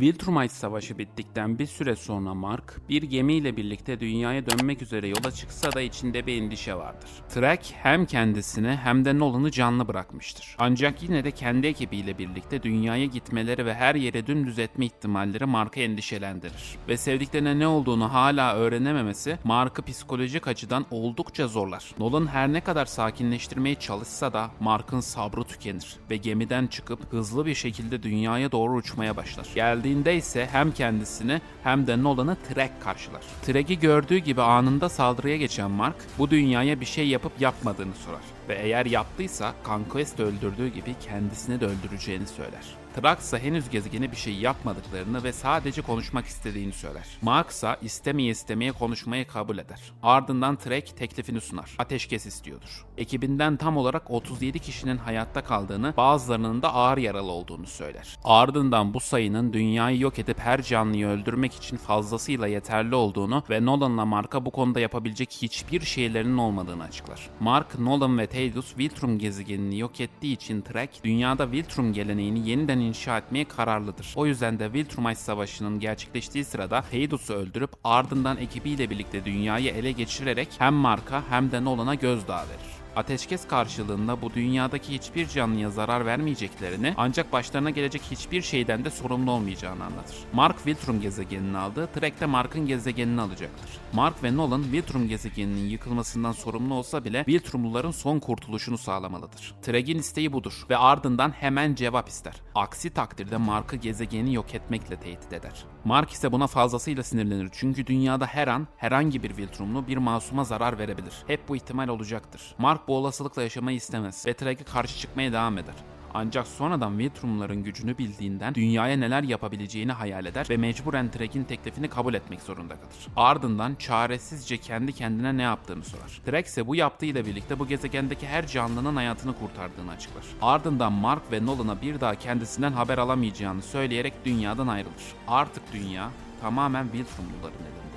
Viltrumite Savaşı bittikten bir süre sonra Mark, bir gemiyle birlikte dünyaya dönmek üzere yola çıksa da içinde bir endişe vardır. Trek hem kendisini hem de Nolan'ı canlı bırakmıştır. Ancak yine de kendi ekibiyle birlikte dünyaya gitmeleri ve her yere dümdüz etme ihtimalleri Mark'ı endişelendirir. Ve sevdiklerine ne olduğunu hala öğrenememesi Mark'ı psikolojik açıdan oldukça zorlar. Nolan her ne kadar sakinleştirmeye çalışsa da Mark'ın sabrı tükenir ve gemiden çıkıp hızlı bir şekilde dünyaya doğru uçmaya başlar. Geldiğinde ise hem kendisini hem de Nolan'ı Trek karşılar. Trek'i gördüğü gibi anında saldırıya geçen Mark bu dünyaya bir şey yapıp yapmadığını sorar ve eğer yaptıysa Conquest öldürdüğü gibi kendisini de öldüreceğini söyler. Trax ise henüz gezegene bir şey yapmadıklarını ve sadece konuşmak istediğini söyler. İse istemeye istemeye konuşmayı kabul eder. Ardından Trek teklifini sunar. Ateşkes istiyordur. Ekibinden tam olarak 37 kişinin hayatta kaldığını, bazılarının da ağır yaralı olduğunu söyler. Ardından bu sayının dünyayı yok edip her canlıyı öldürmek için fazlasıyla yeterli olduğunu ve Nolan'la Mark'a bu konuda yapabilecek hiçbir şeylerinin olmadığını açıklar. Mark, Nolan ve Taylus Viltrum gezegenini yok ettiği için Trek, dünyada Viltrum geleneğini yeniden inşa etmeye kararlıdır. O yüzden de Viltrumite Savaşı'nın gerçekleştiği sırada Taylos'u öldürüp ardından ekibiyle birlikte dünyayı ele geçirerek hem Mark'a hem de Nolan'a gözdağı verir. Ateşkes karşılığında bu dünyadaki hiçbir canlıya zarar vermeyeceklerini ancak başlarına gelecek hiçbir şeyden de sorumlu olmayacağını anlatır. Mark Viltrum gezegenini aldı, Trek de Mark'ın gezegenini alacaktır. Mark ve Nolan Viltrum gezegeninin yıkılmasından sorumlu olsa bile Viltrumluların son kurtuluşunu sağlamalıdır. Trek'in isteği budur ve ardından hemen cevap ister. Aksi takdirde Mark'ı gezegeni yok etmekle tehdit eder. Mark ise buna fazlasıyla sinirlenir çünkü dünyada her an herhangi bir Viltrumlu bir masuma zarar verebilir. Hep bu ihtimal olacaktır. Mark bu olasılıkla yaşamayı istemez ve Trek'e karşı çıkmaya devam eder. Ancak sonradan Viltrumların gücünü bildiğinden dünyaya neler yapabileceğini hayal eder ve mecburen Trek'in teklifini kabul etmek zorunda kalır. Ardından çaresizce kendi kendine ne yaptığını sorar. Trek ise bu yaptığıyla birlikte bu gezegendeki her canlının hayatını kurtardığını açıklar. Ardından Mark ve Nolan'a bir daha kendisinden haber alamayacağını söyleyerek dünyadan ayrılır. Artık dünya tamamen Viltrumluların elindedir.